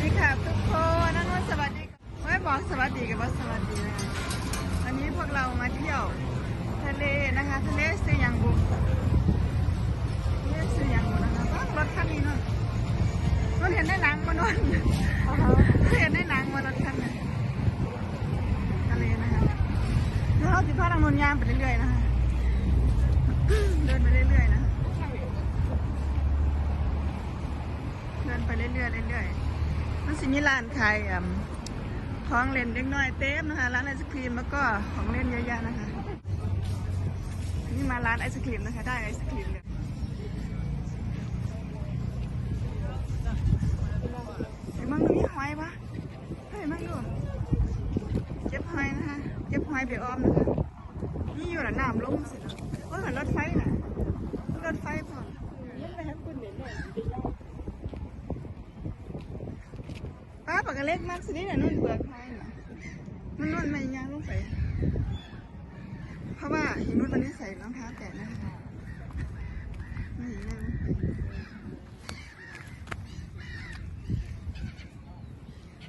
ดีค่ะทุกคนนั่นว่าสวัสดีไม่บอกสวัสดีกับว่าสวัสดีนะวันนี้พวกเรามาเที่ยวทะเลนะคะทะเลสียงบุกทะเลสียงบุกนะคะอ้ารถคันนี้นู่นนู่นเห็นได้หนังมานนเห็นได้หนังมารถคันนี้ทะเลนะคะแล้วเราสิพาทางนนยามไปเรื่อยๆนะคะเดินไปเรื่อยๆนะคะเดินไปเรื่อยๆเรื่อยๆ มันสิมีร้านขายของเล่นเล็กน้อยเต็มนะคะ ร้านไอศครีมแล้วก็ของเล่นเยอะๆนะคะ นี่มาร้านไอศครีมนะคะ ได้ไอศครีมเลยไอ้มั่งดูนี่หอยปะเฮ้ยมั่งดูเก็บหอยนะคะ เก็บหอยไปออมนะคะ นี่อยู่หลังน้ำลงสินะโอ้ยเหมือนรถไฟน่ะรถไฟพอ ป้ากกาเล็กมากสินี่น่ะนุ่นเปลือกไม้น่ะมันนุ่นไม่ยางลงไปเพราะว่าเห็นนุ่นวันนี้ใส่รองเท้าแตะนะคะไม่ยางลงไป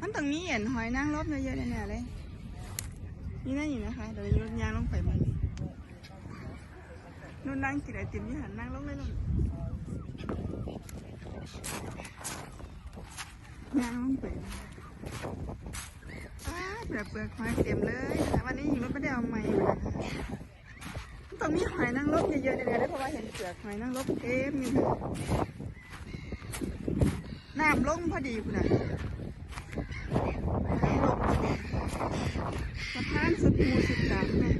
มันตรงนี้เห็นหอยนางรบเยอะๆแน่ๆเลยนี่นั่นอยู่นะคะเดี๋ยวนุ่นยางลงไปมันนุ่นนั่งกินไอติมยี่หันนั่งลงเลยลงยางลงไป เปลือกเปลือกหอยเต็มเลยนะคะวันนี้หญิงรถไม่ได้เอาไม้มานะคะต้องมีหอยนางรมเยอะๆเลยนะเพราะว่าเห็นเปลือกหอยนางรมเต็มนี่ค่ะน้ำลงพอดีคุณน่ะน้ำลงสะพานสุดมูสุดสามเนี่ย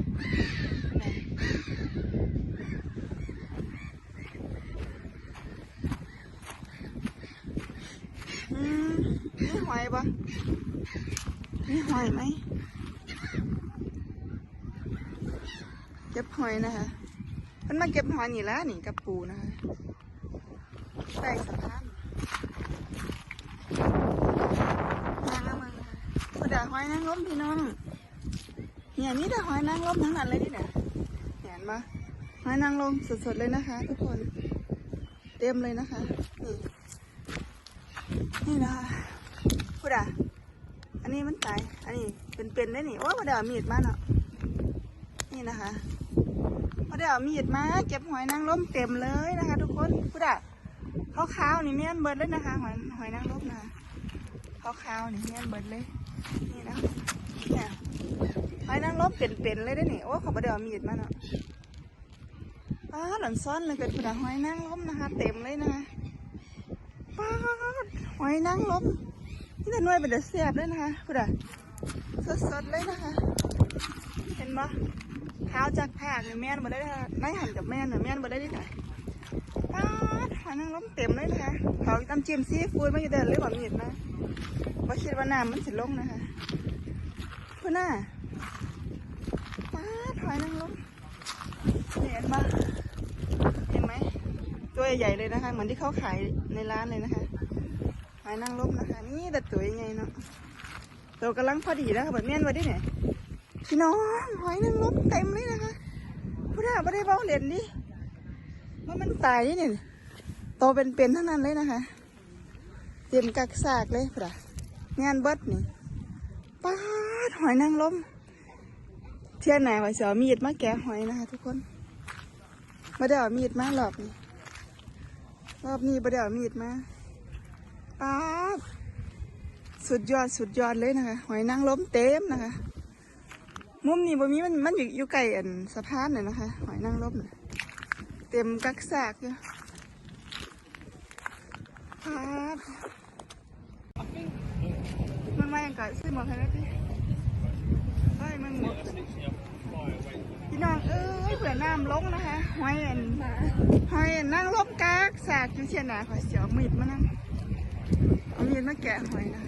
อืมนี่หอยปะ มีหอยไหมเก็บหอยนะคะมันมาเก็บหอยนี่แล้วนี่กับปูนะคะใส่สะพานมาแล้วมาแล้วกูด่าหอยนางรมพี่น้องเนี่ยนี่แต่หอยนางรมทั้งนั้นเลยนี่เนี่ยเห็นปะหอยนางรมสดๆเลยนะคะ ทุกคนเต็มเลยนะคะนี่นี่นะคะกูด่า อันนี้มันตาย อันนี้เป็นๆได้นี่โอ้ยมาเดี๋ยวเอามีดมาเนาะ นี่นะคะมาเดี๋ยวเอามีดมาเก็บหอยนางรมเต็มเลยนะคะ ทุกคนพุดะขาวๆนี่เมียนเบิดเลยนะคะ หอยหอยนางรมนะคะขาวๆนี่เมียนเบิดเลย นี่นะเนี่ยหอยนางรมเป็นๆเลยได้นี่โอ้ยเขามาเดี๋ยวเอามีดมาเนาะป้าหล่อนซ้อนเลยเป็นพุดะหอยนางรมนะคะ เต็มเลยนะคะป้าหอยนางรม แต่หน่วยเป็นเดือดเสียบเลยนะคะพูดอะสดๆเลยนะคะ เห็นปะเท้าจากแผงเนี่ยแม่นมาได้นะคะนายหันกับแม่นเนี่ยแม่นมาได้ที่ไหนป้าดหานั่งล้มเต็มเลยนะคะเขาตำจิ้มซีฟูดไม่ได้เลยแบบมีดนะว่าคิดว่าน้ำมันสิลงนะคะพูดหน้าป้าดหอยนางรมเห็นปะเห็นไหมตัวใหญ่เลยนะคะ เหมือนที่เขาขายในร้านเลยนะคะ หอยนางรมนะคะ นี่แต่ตัวยังไงเนาะตัวกำลังพอดีแล้วค่ะแบบเมียนไว้ดิเนี่ยพี่น้องหอยนางรมเต็มเลยนะคะพูดได้ไม่ได้เบาเหรียญดิว่ามันตายนี่เนี่ยโตเป็นๆทั้งนั้นเลยนะคะเตรียมกักซากเลยพ่ะงานเบิดนี่ป้าดหอยนางรมเที่ยไหนว่าจะเอมีดมาแกะหอยนะคะ ทุกคนไม่ได้เอามีดมารอบนี้รอบนี้ไม่ได้เอามีดมา ป๊าบสุดยอดสุดยอดเลยนะคะ หอยนางรมเต็มนะคะ มุมนี้บ่มีมันมันอยู่อยู่ไกลอันสะพานเลยนะคะ หอยนางรมนะเต็มกักซากอยู่ป๊าบมันมาอย่างไก่ซื้อหมวกให้ได้ดิเฮ้ยมันหมวกพี่น้องเอ้ยเผื่อน้ำลงนะคะหอยอันหอยอันนางรมกักซากอยู่เชียนหนาขอเสียวมีดมานั่ง เอามีดมาแกะหอยนะ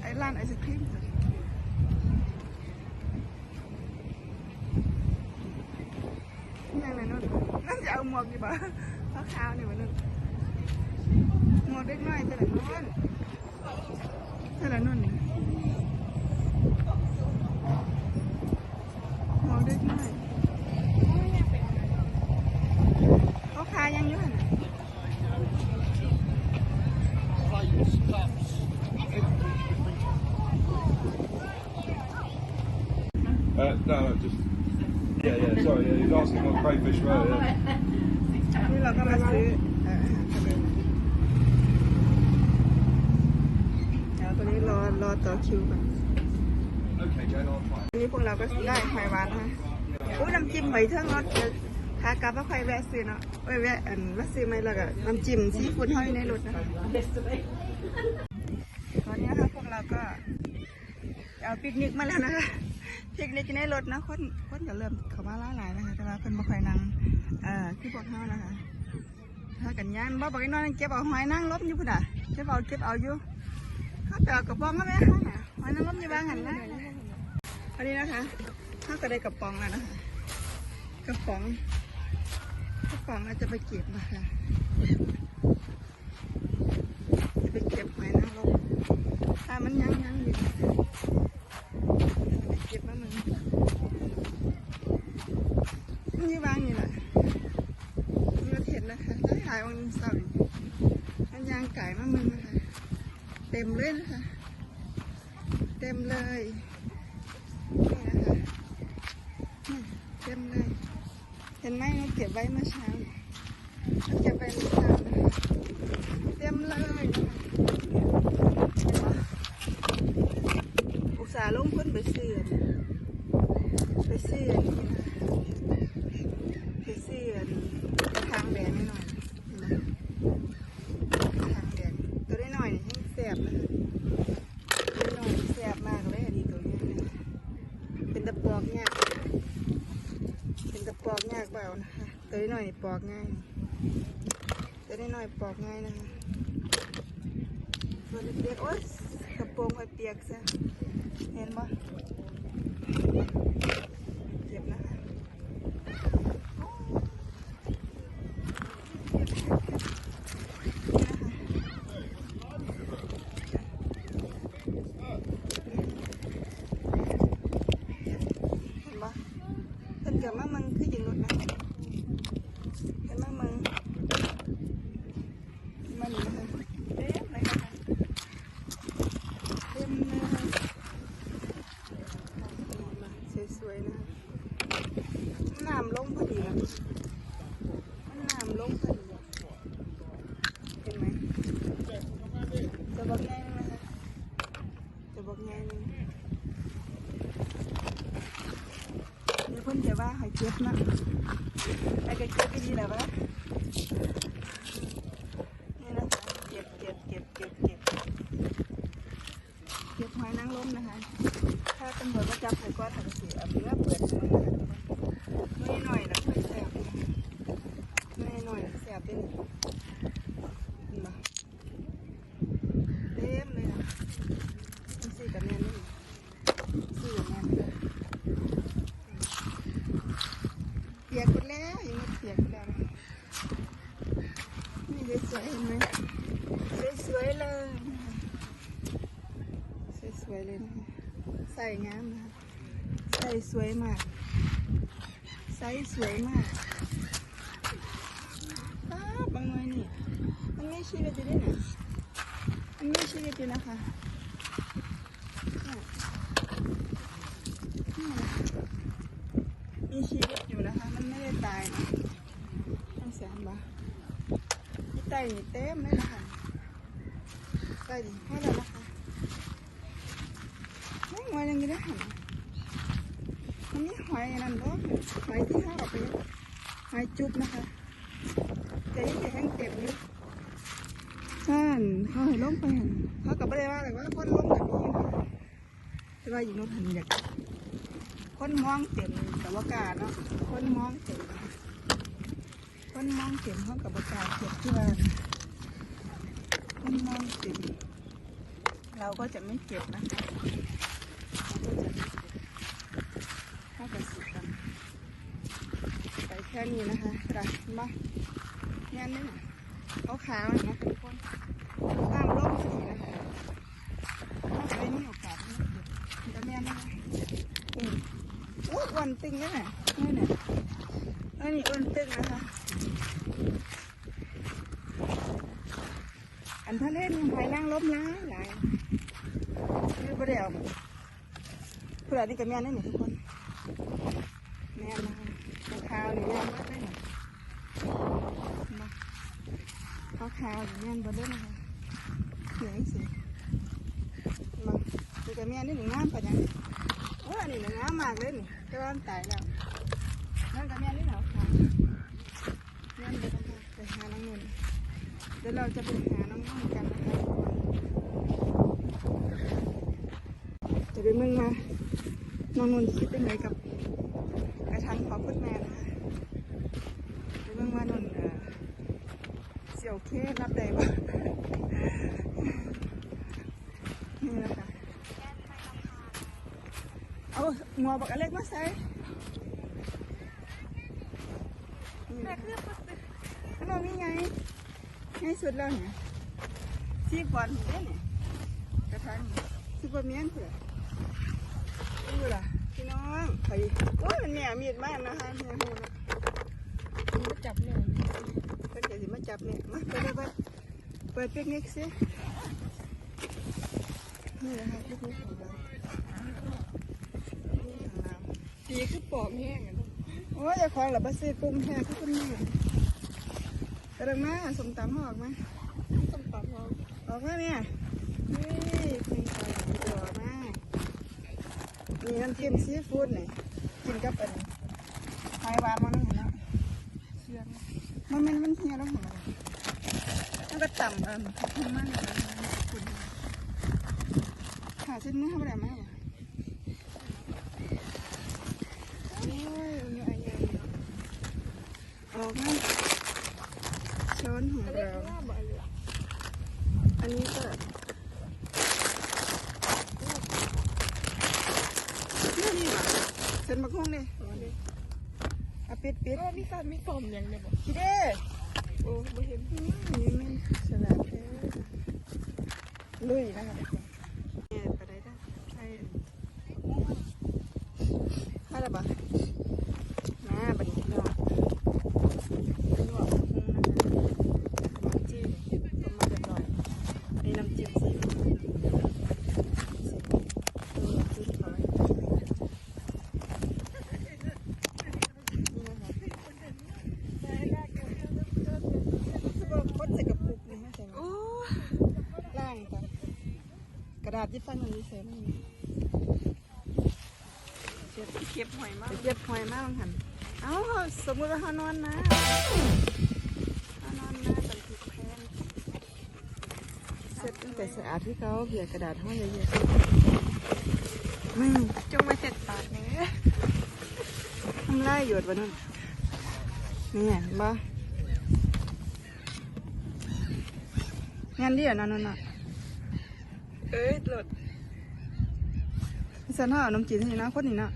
ไอ้ร้านไอศครีมยังไงนู่นนั่นจะเอาหมวกดีบ่าขาวนี่วะนู่นหมวกเล็กน้อยแต่ละนู่นแต่ละนู่นนี่หมวกเล็กน้อยเขาขายยังอยู่หั่นน่ะ no, no, just. Yeah, yeah, sorry, yeah, he's asking what crayfish were. Yeah. นี่เราก็มาซื้อเอ่ออาหารทะเลเดี๋ยวตอนนี้รอรอต่อคิวก่อน Okay, Jane, I'll try. อันนี้พวกเราก็ได้หอยหวานนะคะอู้น้ำจิ้มหอยเท่งรสเดี๋ยวขากลับมาค่อยแวะซื้อเนาะเอ้ยแวะอันแวะซื้อไหมแล้วก็น้ำจิ้มซีฟู้ดห้อยในรถนะคะตอนนี้นะคะพวกเราก็เอาปิกนิกมาแล้วนะคะ ปิกนิกในรถนะคนคนก็เริ่มเข้ามาหลาหลายนะคะแต่ว่าคนบ่ค่อยนั่งเอ่อคือพวกเขานะคะถ้ากันยานบ่บอกไอ้น้อยเก็บเอาหอยนางรมอยู่พุ่นอะเก็บเอาเก็บเอาอยู่เขาไปเอากระป๋องมาแม่ให้น่ะหอยนางรมอยู่บ้างหันนะอันนี้นะคะเขาก็ได้กระป๋องแล้วนะคะกระป๋องกระป๋องเราจะไปเก็บนะคะจะไปเก็บหอยนางรมถ้ามันยังยังอยู่จะไปเก็บมามึงมันอยู่บ้างนี่แหละ มีประเทศนะคะได้หลายวันเสาร์อันยางไก่มามึงนะคะ เต็มเลยนะคะ เต็มเลยนี่นะคะเต็มเลย เห็นไหมเราเก็บไว้เมื่อเช้าเราเก็บไว้เมื่อเช้านะคะเต็มเลยอุตส่าห์ลงพ้นไปเสื่อไปเสื่อนี่นะ ไปเสื้อทางแดงให้หน่อยนะทางแดงตัวได้หน่อยนี่ให้แสบนะตัวน้อยแสบมากเลยอันนี้ตัวนี้นะเป็นตะปอก ยากเป็นตะปอกยากเปล่านะคะ ตัวได้หน่อยปอกง่าย ตัวได้หน่อยปอกง่ายนะคะตัวเล็กๆโอ๊ยกระโปรงไว้เปียกซะ เห็นปะเจ็บนะคะ เห็นปะเพิ่นกับมามึงคือยิงรถนะเห็นมามึงมาหนีนะคะเต็มเลยนะคะเต็มเลยสวยๆนะน้ำลงพอดีนะมันน้ำลงพอดีเห็นไหมจะบอกง่ายนึงนะคะจะบอกง่ายนึง มีคนจะว่าหอยเจ็บนะไอ้ก็เจ็บไปดีแล้ววะนี่นะคะเจ็บเจ็บเจ็บเจ็บเจ็บเจ็บหอยนางรมนะคะ ถ้าตำรวจมาจับหอยก็ถังสีเอาเนื้อเปิดมือนะคะน้อยหน่อยแล้วค่อยแสบน้อยหน่อยแสบด้วยเห็นปะเต็มเลยนะมันสีกับแมนนี่สีกับแมนเลย เปียกหมดแล้วยังไม่เปียกแล้วนะนี่ส วยๆเห็นไหมสวยๆเลยสวยๆเลยนะใส่งามนะใส่สวยมากใส่สวยมากป้าบางหน่อยนี่มันไม่ชีวิตอยู่ด้วยนะมันไม่ชีวิตอยู่นะคะมีชีวิตอยู่นะคะ มันไม่ได้ตายนะต้องแสนบาที่ ไตนี่เต็มเลยนะคะไตนี่ให้แล้วนะคะไม่งอยยังไงได้หันมันมีหอยอันนั่นด้วยหอยที่ห้าออกไปหอยจุ๊บนะคะแต่ยังจะแห้งเต็มอยู่ท่านเขาให้ล้มไปหันเขากลับไปได้ว่าอะไรว่าคนล้มแบบนี้นะคะแต่ว่าอยู่โน้นหันอยากคนมองเต็มกับว่ากาเนาะคนมองเต็ม คนมองเต็มเขากับว่ากล้าเก็บที่ว่าคนมองเต็มเราก็จะไม่เก็บนะคะเราก็จะไม่เก็บถ้าเกิดสุดกันไปแค่นี้นะคะกระมาเนี่ยนี่เอาขามันะทุกคนตามร่มสีนะคะถ้าไปมีโอกาสมาเก็บจะแม่นะคะอืมอุ้ยวันตึงแล้วน่ะนี่น่ะอันนี้อ้วันตึงนะคะ อันทะเลนี่หอยนางรมหลายหลายนี่บ่ได้เอาเพื่อนี่กับแม่นี่หนี่ทุกคน แม่มาข้าวขาวนี่แม่เบิดเลยเนี่ยมาข้าวขาวนี่แม่เบิดเลยนะคะเหลืองสิมาดูแต่แม่นี่หนึ่งงามปะยังโอ้อันนี้หนึ่งงามมากเลยนี่แต่ว่ามันตายแล้วนั่นกับแม่นี่เหรอ ค่ะแม่เบิดนะคะไปหาน้องนุ่นเดี๋ยวเราจะไปหาน้องนุ่นกันนะคะจะไปเมืองมาน้องนุ่นคิดยังไงกับกระทังของคุณแม่นะคะไปเมืองว่านนท์เอ่อเสี่ยวเครับได้บ่นี่แหละคะเอาหัวบักอเล็กมาใส่นี่แหละขนมนี่ไงให้สุดแล้วเนี่ยซีบอลเห็นไหมเนี่ยกระทังซูเปอร์แมนเผื่อนี่ล่ะพี่น้องไปโอ้ยมันเนี่ยมีดมากนะคะเนี่ยหูนะมาจับเนี่ยเพิ่นจะสิมาจับเนี่ยมาเปิดเปิดเปิดปิกนิกสินี่แหละค่ะปิกนิกของเรานี่ของเราสีคือปอบแห้งอะโอ้ยอย่าของหลับมาซื้อกุ้งแห้งคือคุณแม่ กระดังมาสมตำหอกมาส้มปากเราออกมาเนี่ยนี่คุณตาตัวมามีน้ำจิ้มซีฟู้ดนี่กินกับอันนี้ไข่หวานมันนี่เนาะเชื่อมมันมันมันเฮียแล้วของมันมันก็ต่ำเออมันมันคุณขาเส้นนี้ทำอะไรมาเนี่ยโอ้ยอันนี้อะไรเนี่ยออกมาช้อนของ เล็ก เรา ว่าบ่อยอยู่ อันนี้ก็นี่นี่ว่ะเส้นมะม่วงเลยเอาปิด ปิดเออมีฟันมีฟอมอย่างเดียวบ่คิดเด้โอ้ไม่เห็นอืมอันนี้มันฉลาดแท้ลุยนะคะเนี่ยไปได้ได้ใช่ถ้าระบามาบัดนี้เนาะลวกพุงนะคะน้ำจิ้มต้มมาเรียบร้อยนี่น้ำจิ้มซีฟู้ดนี่น้ำจิ้มเขาไว้นี่นะคะสำหรับคนใส่กระปุกนี่ฮะใส่มา โอ้ ล่างกัน กระดาษที่ฟันมันมีเศษมันมีเจ็บเก็บหอยมาไปเจ็บหอยมากหันเอ้าสมมติว่าเขานอนนะเขานอนนะตันผิดแพงเสร็จตั้งแต่สะอาดที่เขาเพียกระดาษห้อยเยอะๆไม่จงมาเสร็จปากเนี่ยทำไรหยดวะนั่นนี่เห็นบ่งานดีอะนั่นน่ะ เอ้ยหลดพี่สันห่อขนมจีนให้นะคนนี้นะ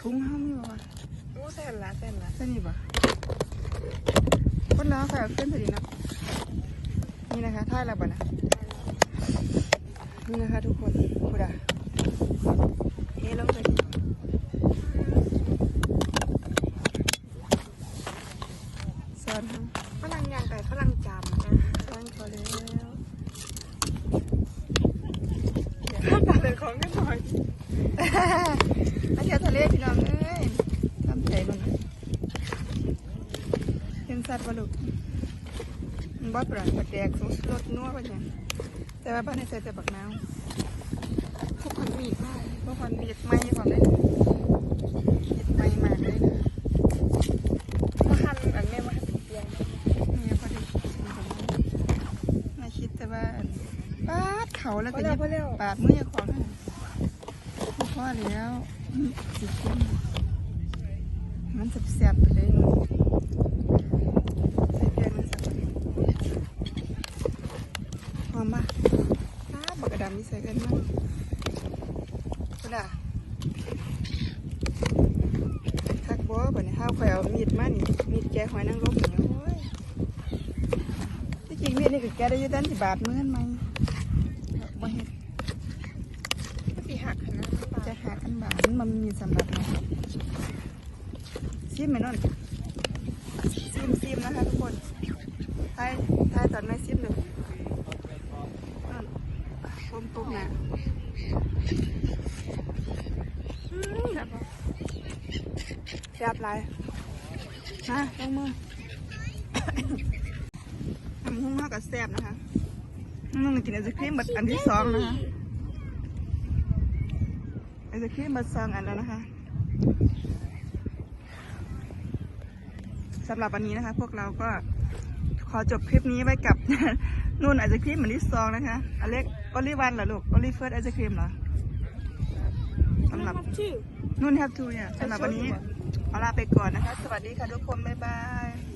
ถุงห้ามมีบ่วะโอ้แสนละแสนละใช่นี่บ่คนแล้วใครเอาขึ้นพอดีนะนี่นะคะท่ายแล้วบ่นะนี่นะคะทุกคนพูดอะเฮ้ลงไปดิสอนเขา ฝรั่งย่างไก่ฝรั่งจามนะ ตั้งพอแล้ว ข้าวปลาเป็นของกันหน่อย มาเที่ยวทะเลพี่น้องเอ้ยทำใจลงนะเห็นสัตว์ปลาลูกมันบ่ปลาปลาแดกสรสนัวปะเนี่ยแต่ว่าบ้านในใส่แต่บักน้ำพวกมันมีอีกบ้างพวกคนมีดไม้ความเลยมีดไม้มากเลยนะมาหั่นอันแม่มาหั่นเป็นเตียงนี่พอดีชิมกับมันน่าคิดแต่ว่าอันปาดเขาแล้วพก็อหแล้ยิวบพอแล้วปาดมืออย่าของนะพ อแล้วสิกินมันแสบๆไปเลยหนูใส่แป้งมันสักหน่อยหอมปะปาบักกระดำนี่ใส่กันมั้งก็ได้คักบ่บัดนี้ห้าวข่อยเอามีดมานี่มีดแกหอยนางรมนี่โอ้ยที่จริงมีดนี่ก็แกได้ยู่ด้านที่บาดมือนไหมบ่เฮ็ด สีหักขนาดนั้นปลาจะหากันบาทมันมีสำหรับนะซิมไหมนนซิมซิมนะคะทุกคนทายทายตอนไม่ซิมเลยต้มต้มนะอืมซ่บหลายมาลงมือทำหุ้งมากกับแซ่บนะคะน้องกินไอศครีมแบัดอันที่สองนะคะ ไอศครีมบัดสองอันแล้วนะคะสำหรับวันนี้นะคะ พวกเราก็ขอจบคลิปนี้ไว้กับนู่นไอศครีมเหมือนที่สองนะคะอเล็กโอลิวันเหรอลูกโอลิเฟิร์สไอศครีมเหรอสำหรับชื่อนุ่นแฮปทูเนี่ยสำหรับวันนี้ขอลาไปก่อนนะคะ สวัสดีค่ะทุกคน บ๊ายบาย